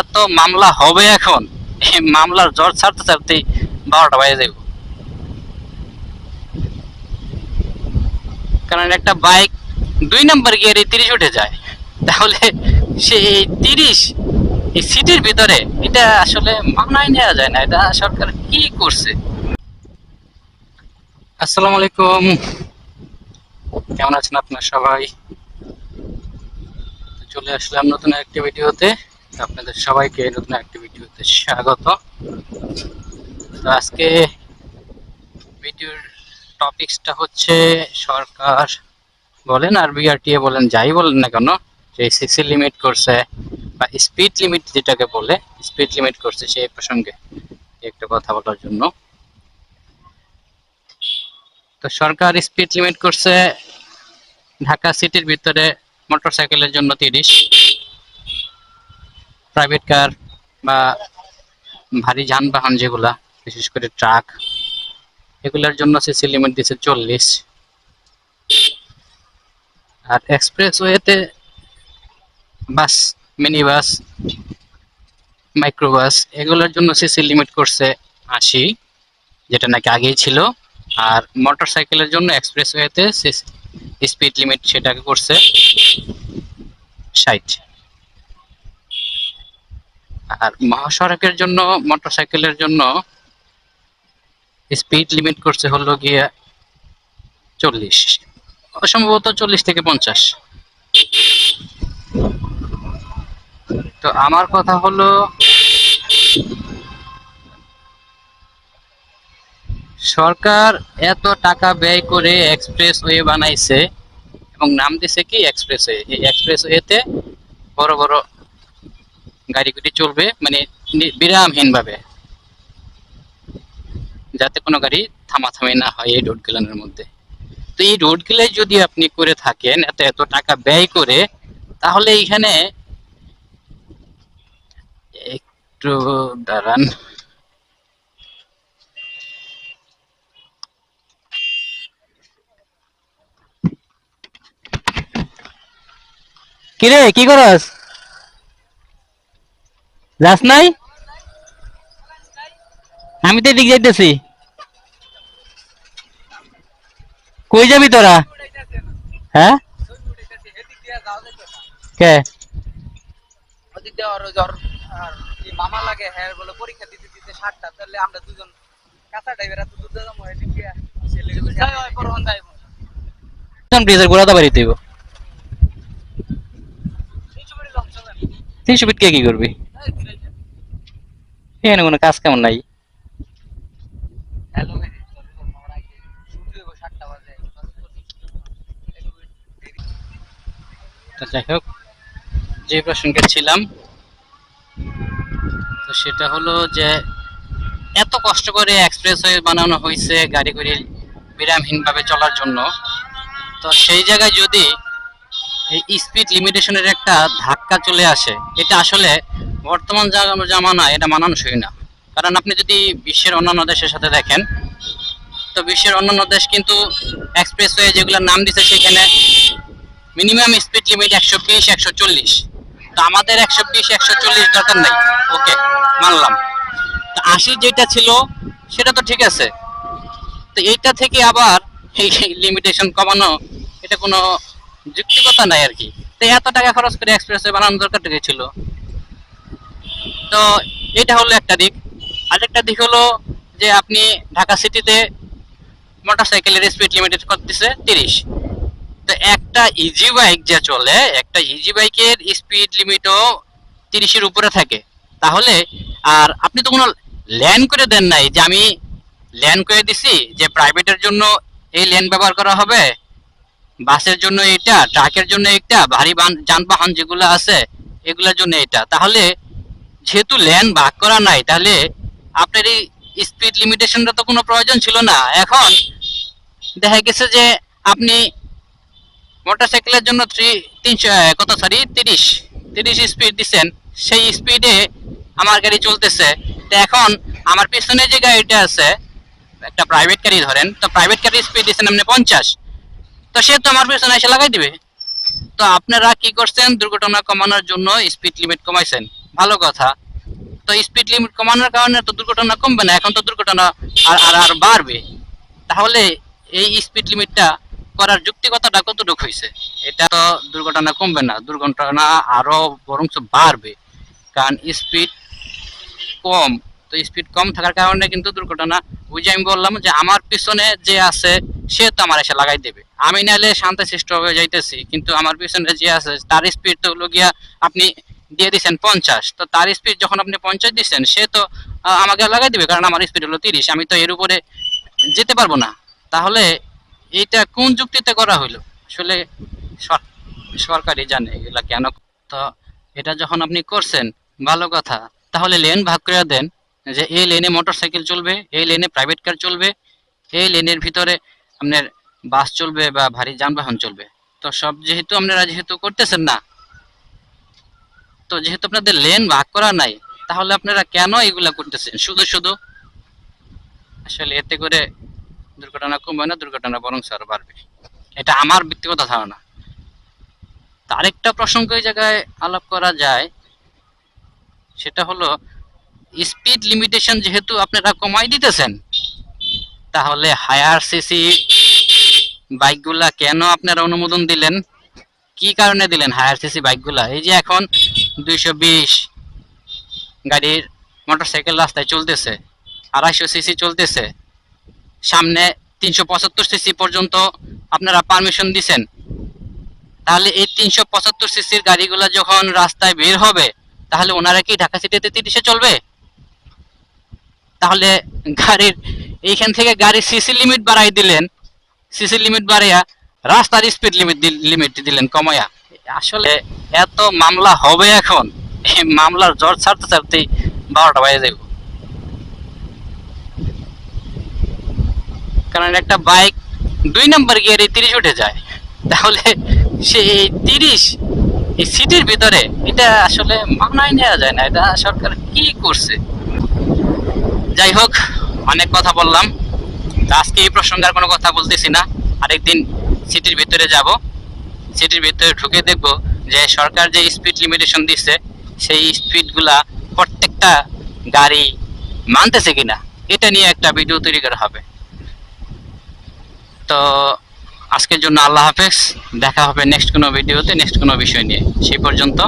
এত মামলা হবে এখন? এই মামলার জ্বর ছাড়তে ছাড়তে বারোটা বাজে যাইব। কারণ একটা বাইক দুই নম্বর গিয়ারে তিরিশ উঠে যায়। তাহলে সে তিরিশ এই সিটির ভিতরে এটা আসলে মানায় নেওয়া যায় না। এটা সরকার কি করছে? আসসালামু আলাইকুম। কেমন আছেন আপনার সবাই? চলে আসলাম নতুন একটি ভিডিওতে। আপনাদের সবাইকে নতুন একটি ভিডিওতে স্বাগত। তো আজকে ভিডিওর টপিকসটা হচ্ছে সরকার বলেন আর বিআরটিএ বলেন, যাই বলেন না কেন, যে সিসি লিমিট করছে বা স্পিড লিমিট যেটাকে বলে স্পিড লিমিট করছে সেই প্রসঙ্গে একটা কথা বলার জন্য। তো সরকার স্পিড লিমিট করছে ঢাকা সিটির ভিতরে মোটরসাইকেলের জন্য তিরিশ। প্রাইভেট কার বা ভারী যানবাহন যেগুলা, বিশেষ করে ট্রাক এগুলোর জন্য সিসি লিমিট দিচ্ছে চল্লিশ। আর এক্সপ্রেস ওয়েতে বাস মিনি বাস মাইক্রোবাস এগুলোর জন্য সিসি লিমিট করছে আশি, যেটা নাকি আগেই ছিল। আর মোটর সাইকেলের জন্য এক্সপ্রেস ওয়েতে স্পিড লিমিট সেটাকে করছে ষাট। আর মহাসড়কের জন্য, মোটরসাইকেলের জন্য স্পিড লিমিট করছে হলো গিয়ে চল্লিশ। সম্ভবত চল্লিশ থেকে পঞ্চাশ। তো আমার কথা হলো, সরকার এত টাকা ব্যয় করে এক্সপ্রেস ওয়ে বানাইছে এবং নাম দিছে কি? এক্সপ্রেস ওয়ে এই এক্সপ্রেস ওয়েতে বড় বড় গাড়িগুলি চলবে মানে নি- বিরামহীনভাবে। যাতে কোনো গাড়ি থামাথামি না হয় এই রোডগুলোর মধ্যে। তো এই রোডগুলো যদি আপনি করে থাকেন, এত এত টাকা ব্যয় করে, তাহলে এইখানে একটু দাঁড়ান। কিরে, কি করস? যাস নাই? আমি তো এদিক যাইতেছি। কই যাবি তোরা? হ্যাঁ? কে? ওদিক দিয়ে ওর জ্বর আর মামা লাগে হ্যাঁ বলে পরীক্ষা দিতে দিতে সাতটা তাহলে আমরা দুজন কাঁচা ড্রাইভার এত দূর দাম হয় ব্রিজের চলেন তিনশো ফিট কে কি করবি? এখানে কোনো কাজ কেমন নাই? তো যাই হোক যে প্রসঙ্গে ছিলাম তো সেটা হলো যে এত কষ্ট করে এক্সপ্রেস ওয়ে বানানো হয়েছে গাড়িগুলি বিরামহীনভাবে চলার জন্য। তো সেই জায়গায় যদি এই স্পিড লিমিটেশনের একটা ধাক্কা চলে আসে এটা আসলে বর্তমান জামানা এটা মানানসই না। কারণ আপনি যদি বিশ্বের অন্যান্য দেশের সাথে দেখেন, তো বিশ্বের অন্যান্য দেশ কিন্তু এক্সপ্রেসওয়ে যেগুলোর নাম দিছে সেখানে মিনিমাম স্পিড লিমিট একশো বিশ, একশো চল্লিশ। তো আমাদের একশো বিশ, একশো চল্লিশ দরকার নেই। ওকে মানলাম। তো আশি যেটা ছিল, সেটা তো ঠিক আছে। তো এইটা থেকে আবার এই লিমিটেশন কমানো, এটা কোনো যুক্তিকতা নাই আর কি। তো এত টাকা খরচ করে এক্সপ্রেস বানানোর দরকার ছিল? তো এটা হলো একটা দিক। আরেকটা দিক হলো যে আপনি ঢাকা সিটিতে মোটরসাইকেলের স্পিড লিমিটেড করতেছে তিরিশ। তো একটা ইজি বাইক যে চলে, একটা ইজি বাইকের স্পিড লিমিটও তিরিশের উপরে থাকে। তাহলে আর আপনি তো কোনো ল্যান্ড করে দেন নাই যে আমি ল্যান্ড করে দিছি, যে প্রাইভেটের জন্য এই লেন ব্যবহার করা হবে, বাসের জন্য এটা ট্রাকের জন্য এটা ভারী যানবাহন যেগুলো আছে, এগুলোর জন্য এটা তাহলে যেহেতু ল্যান্ড ভাগ করা নাই, তাহলে আপনার এই স্পিড লিমিটেশনটা তো কোনো প্রয়োজন ছিল না। এখন দেখা গেছে যে আপনি মোটরসাইকেলের জন্য থ্রি তিনশো কত সরি তিরিশ তিরিশ স্পিড দিচ্ছেন সেই স্পিডে আমার গাড়ি চলতেছে। তো এখন আমার পিছনে যে গাড়িটা আছে, একটা প্রাইভেট গাড়ি ধরেন, তো প্রাইভেট গাড়ির স্পিড দিচ্ছেন আপনি পঞ্চাশ। তো সে তো আমার পিছনে এসে লাগাই দিবে। তো আপনারা কি করছেন? দুর্ঘটনা কমানোর জন্য স্পিড লিমিট কমাইছেন। ভালো কথা। তো স্পিড লিমিট কমানোর কারণে তো দুর্ঘটনা কমবে না, এখন তো দুর্ঘটনা আর আর আর বাড়বে। তাহলে এই স্পিড লিমিটটা করার যুক্তিকতাটা কতটুকু হয়েছে এটা তো দুর্ঘটনা কমবে না, দুর্ঘটনা আরও বরঞ্চ বাড়বে। কারণ স্পিড কম, তো স্পিড কম থাকার কারণে কিন্তু দুর্ঘটনা ওই যে আমি বললাম যে আমার পিছনে যে আছে, সে তো আমার এসে লাগাই দেবে। আমি নাহলে শান্তশিষ্ট হয়ে যাইতেছি, কিন্তু আমার পিছনে যে আছে, তার স্পিড তো হলো আপনি দিয়ে দিচ্ছেন পঞ্চাশ। তো তার স্পিড যখন আপনি পঞ্চাশ দিচ্ছেন সে তো আমাকে লাগাই দিবে, কারণ আমার স্পিড হলো তিরিশ, আমি তো এর উপরে যেতে পারব না। তাহলে এইটা কোন যুক্তিতে করা হইল? আসলে সর- সরকারই জানে এগুলা কেন। তো এটা যখন আপনি করছেন, ভালো কথা। তাহলে লেন ভাগ করে দেন, যে এই লেনে মোটরসাইকেল চলবে, এই লেনে প্রাইভেট কার চলবে, এই লেনের ভিতরে আপনার বাস চলবে বা ভারী যানবাহন চলবে। তো সব যেহেতু আপনারা যেহেতু করতেছেন না তো যেহেতু আপনাদের লেন ভাগ করা নাই, তাহলে আপনারা কেন এগুলা করতেছেন? শুধু শুধু? আসলে এতে করে দুর্ঘটনা কমবে না, দুর্ঘটনা বরং আরও বাড়বে। এটা আমার ব্যক্তিগত ধারণা। তার একটা প্রসঙ্গ এই জায়গায় আলাপ করা যায়, সেটা হলো স্পিড লিমিটেশন যেহেতু আপনারা কমাই দিতেছেন, তাহলে হায়ার সিসি বাইকগুলা কেন আপনারা অনুমোদন দিলেন? কি কারণে দিলেন হায়ার সিসি বাইকগুলা এই যে এখন দুইশো বিশ গাড়ির মোটরসাইকেল রাস্তায় চলতেছে, আড়াইশো সিসি চলতেছে। সামনে তিনশো পঁচাত্তর সিসি পর্যন্ত আপনারা পারমিশন তাহলে এই তিনশো পঁচাত্তর সিসির গাড়িগুলো যখন রাস্তায় বের হবে, তাহলে ওনারা কি ঢাকা সিটিতে তিরিশে চলবে? তাহলে গাড়ির এইখান থেকে গাড়ির সিসি লিমিট বাড়াই দিলেন, সিসি লিমিট বাড়াইয়া রাস্তার স্পিড লিমিট লিমিট দিলেন কমায়া আসলে এত মামলা হবে এখন? এই মামলার জ্বর ছাড়তে ছাড়তেই বারোটা বাজে যাইব। কারণ একটা বাইক দুই নাম্বার গিয়ারে তিরিশ উঠে যায়। তাহলে সে তিরিশ এই সিটির ভিতরে এটা আসলে মানায় নেওয়া যায় না। এটা সরকার কি করছে? যাই হোক, অনেক কথা বললাম। আজকে এই প্রসঙ্গে আর কোনো কথা বলতেছি না। আরেকদিন সিটির ভিতরে যাব। সিটির ভিতরে ঢুকে দেখব যে সরকার যে স্পিড লিমিটেশন দিচ্ছে সেই স্পিডগুলা প্রত্যেকটা গাড়ি মানতেছে কিনা, এটা নিয়ে একটা ভিডিও তৈরি করা হবে। তো আজকের জন্য আল্লাহ হাফেজ, দেখা হবে নেক্সট কোনো ভিডিওতে নেক্সট কোনো বিষয় নিয়ে। সেই পর্যন্ত